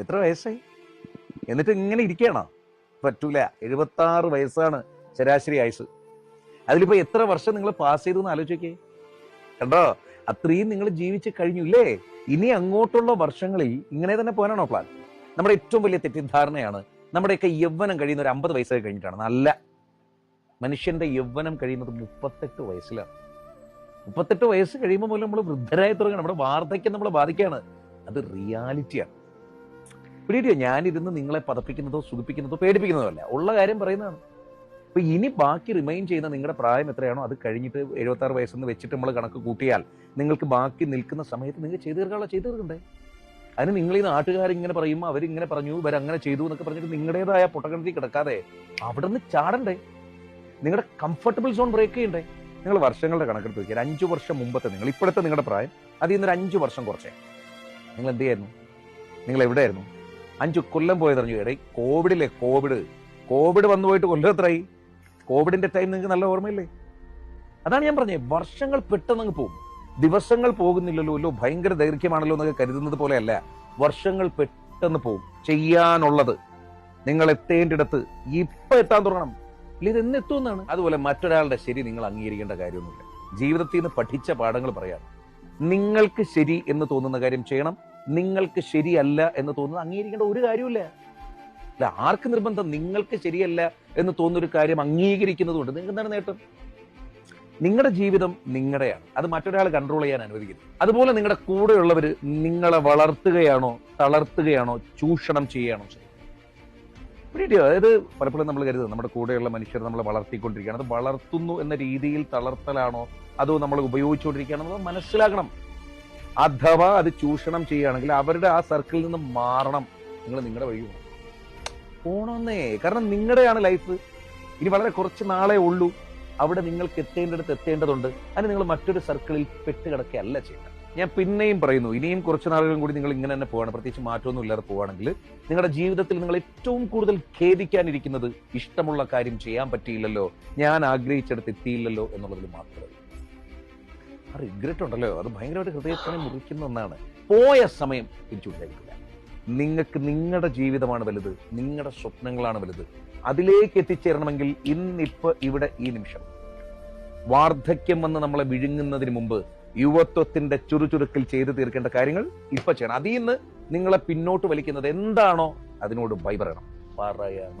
എത്ര വയസ്സായി? എന്നിട്ട് ഇങ്ങനെ ഇരിക്കണോ? പറ്റൂല. എഴുപത്തി ആറ് വയസ്സാണ് ശരാശരി ആയുസ്. അതിലിപ്പോ എത്ര വർഷം നിങ്ങൾ പാസ് ചെയ്തു ആലോചിക്കേ കണ്ടോ? അത്രയും നിങ്ങൾ ജീവിച്ച് കഴിഞ്ഞു ഇല്ലേ ഇനി അങ്ങോട്ടുള്ള വർഷങ്ങളിൽ ഇങ്ങനെ തന്നെ പോകാനാണോ പ്ലാൻ നമ്മുടെ ഏറ്റവും വലിയ തെറ്റിദ്ധാരണയാണ് നമ്മുടെയൊക്കെ യൗവനം കഴിയുന്ന ഒരു അമ്പത് വയസ്സൊക്കെ കഴിഞ്ഞിട്ടാണ്. നല്ല മനുഷ്യന്റെ യൗവനം കഴിയുന്നത് മുപ്പത്തെട്ട് വയസ്സിലാണ്. മുപ്പത്തെട്ട് വയസ്സ് കഴിയുമ്പോൾ പോലും നമ്മൾ വൃദ്ധരായി തുടങ്ങണം നമ്മുടെ വാർദ്ധക്യം നമ്മളെ ബാധിക്കുകയാണ്. അത് റിയാലിറ്റിയാണ് പിടിയോ ഞാനിരുന്ന് നിങ്ങളെ പതപ്പിക്കുന്നതോ സുഖിപ്പിക്കുന്നതോ പേടിപ്പിക്കുന്നതോ അല്ല. ഉള്ള കാര്യം പറയുന്നതാണ്. അപ്പൊ ഇനി ബാക്കി റിമൈൻ ചെയ്യുന്ന നിങ്ങളുടെ പ്രായം എത്രയാണോ അത് കഴിഞ്ഞിട്ട് എഴുപത്തി ആറ് വയസ്സെന്ന് വെച്ചിട്ട് നമ്മൾ കണക്ക് കൂട്ടിയാൽ നിങ്ങൾക്ക് ബാക്കി നിൽക്കുന്ന സമയത്ത് നിങ്ങൾ ചെയ്തു തീർക്കാനുള്ള ചെയ്തു തീർക്കണ്ടേ? അതിന് നിങ്ങൾ ഈ നാട്ടുകാരിങ്ങനെ പറയുമ്പോൾ അവരിങ്ങനെ പറഞ്ഞു അങ്ങനെ ചെയ്തു എന്നൊക്കെ പറഞ്ഞിട്ട് നിങ്ങളുടേതായ പൊട്ടക്കണത്തിൽ കിടക്കാതെ അവിടെ നിന്ന് ചാടണ്ടേ? നിങ്ങളുടെ കംഫർട്ടബിൾ സോൺ ബ്രേക്ക് ചെയ്യണ്ടേ? നിങ്ങൾ വർഷങ്ങളുടെ കണക്കെടുത്ത് നോക്കിയാൽ അഞ്ചു വർഷം മുമ്പത്തെ നിങ്ങൾ ഇപ്പോഴത്തെ നിങ്ങളുടെ പ്രായം അതിൽ നിന്നൊരു അഞ്ചു വർഷം കുറച്ചേ. നിങ്ങൾ എന്ത് ചെയ്യായിരുന്നു? നിങ്ങൾ എവിടെയായിരുന്നു? അഞ്ചു കൊല്ലം പോയതറിഞ്ഞു എടേ കോവിഡിലെ കോവിഡ്. കോവിഡ് വന്നു പോയിട്ട് കൊല്ലം എത്രയായി കോവിഡിന്റെ ടൈം നിങ്ങൾക്ക് നല്ല ഓർമ്മയില്ലേ? അതാണ് ഞാൻ പറഞ്ഞത്. വർഷങ്ങൾ പെട്ടെന്ന് അങ്ങ് പോകും. ദിവസങ്ങൾ പോകുന്നില്ലല്ലോ അല്ലോ ഭയങ്കര ദൈർഘ്യമാണല്ലോ എന്നൊക്കെ കരുതുന്നത് പോലെയല്ല. വർഷങ്ങൾ പെട്ടെന്ന് പോകും. ചെയ്യാനുള്ളത് നിങ്ങൾ എത്തേണ്ടിടത്ത് ഇപ്പൊ എത്താൻ തുടങ്ങണം. ഇല്ല ഇത് എന്ന് എത്തുമെന്നാണ് അതുപോലെ മറ്റൊരാളുടെ ശരി നിങ്ങൾ അംഗീകരിക്കേണ്ട കാര്യമൊന്നുമില്ല. ജീവിതത്തിൽ നിന്ന് പഠിച്ച പാഠങ്ങൾ പറയാം. നിങ്ങൾക്ക് ശരി എന്ന് തോന്നുന്ന കാര്യം ചെയ്യണം. നിങ്ങൾക്ക് ശരിയല്ല എന്ന് തോന്നുന്നത് അംഗീകരിക്കേണ്ട ഒരു കാര്യമില്ല അല്ല ആർക്ക് നിർബന്ധം നിങ്ങൾക്ക് ശരിയല്ല എന്ന് തോന്നുന്ന ഒരു കാര്യം അംഗീകരിക്കുന്നതുകൊണ്ട് നിങ്ങൾക്ക് എന്താണ് നേട്ടം? നിങ്ങളുടെ ജീവിതം നിങ്ങളുടെയാണ്. അത് മറ്റൊരാൾ കൺട്രോൾ ചെയ്യാൻ അനുവദിക്കുന്നു അതുപോലെ നിങ്ങളുടെ കൂടെയുള്ളവർ നിങ്ങളെ വളർത്തുകയാണോ തളർത്തുകയാണോ ചൂഷണം ചെയ്യുകയാണോ ചെയ്യുന്നത്? അതായത് പലപ്പോഴും നമ്മൾ കരുതുന്നത് നമ്മുടെ കൂടെയുള്ള മനുഷ്യർ നമ്മളെ വളർത്തിക്കൊണ്ടിരിക്കുകയാണ്. അത് വളർത്തുന്നു എന്ന രീതിയിൽ തളർത്തലാണോ അതോ നമ്മൾ ഉപയോഗിച്ചുകൊണ്ടിരിക്കുകയാണോ മനസ്സിലാക്കണം. അഥവാ അത് ചൂഷണം ചെയ്യുകയാണെങ്കിൽ അവരുടെ ആ സർക്കിളിൽ നിന്ന് മാറണം. നിങ്ങൾ നിങ്ങളുടെ വഴി പോകണം പോണമെന്നേ കാരണം നിങ്ങളുടെയാണ് ലൈഫ് ഇനി വളരെ കുറച്ച് നാളേ ഉള്ളൂ. അവിടെ നിങ്ങൾക്ക് എത്തേണ്ടടുത്ത് എത്തേണ്ടതുണ്ട്. അതിന് നിങ്ങൾ മറ്റൊരു സർക്കിളിൽ പെട്ടുകിടക്കുകയല്ല ചെയ്യേണ്ടത്. ഞാൻ പിന്നെയും പറയുന്നു ഇനിയും കുറച്ച് നാളുകളും കൂടി നിങ്ങൾ ഇങ്ങനെ തന്നെ പോവാണ്. പ്രത്യേകിച്ച് മാറ്റമൊന്നും ഇല്ലാതെ പോവാണെങ്കിൽ നിങ്ങളുടെ ജീവിതത്തിൽ നിങ്ങൾ ഏറ്റവും കൂടുതൽ ഖേദിക്കാനിരിക്കുന്നത് ഇഷ്ടമുള്ള കാര്യം ചെയ്യാൻ പറ്റിയില്ലല്ലോ ഞാൻ ആഗ്രഹിച്ചെടുത്ത് എത്തിയില്ലല്ലോ എന്നുള്ളതിൽ മാത്രമേ ആ റിഗ്രറ്റ് ഉണ്ടല്ലോ. അത് ഭയങ്കരമായിട്ട് ഹൃദയത്തിനെ മുറിക്കുന്ന ഒന്നാണ്. പോയ സമയം തിരിച്ചുകൊണ്ടിരിക്കില്ല നിങ്ങൾക്ക് നിങ്ങളുടെ ജീവിതമാണ് വലുത്. നിങ്ങളുടെ സ്വപ്നങ്ങളാണ് വലുത്. അതിലേക്ക് എത്തിച്ചേരണമെങ്കിൽ ഇന്നിപ്പോ ഇവിടെ ഈ നിമിഷം. വാർദ്ധക്യം വന്ന് നമ്മളെ വിഴുങ്ങുന്നതിന് മുമ്പ് യുവത്വത്തിന്റെ ചുറുചുരുക്കിൽ ചെയ്തു തീർക്കേണ്ട കാര്യങ്ങൾ ഇപ്പൊ ചെയ്യണം. അതിൽ നിന്ന് നിങ്ങളെ പിന്നോട്ട് വലിക്കുന്നത് എന്താണോ അതിനോട് ഭയപ്പെടണം പറയണം.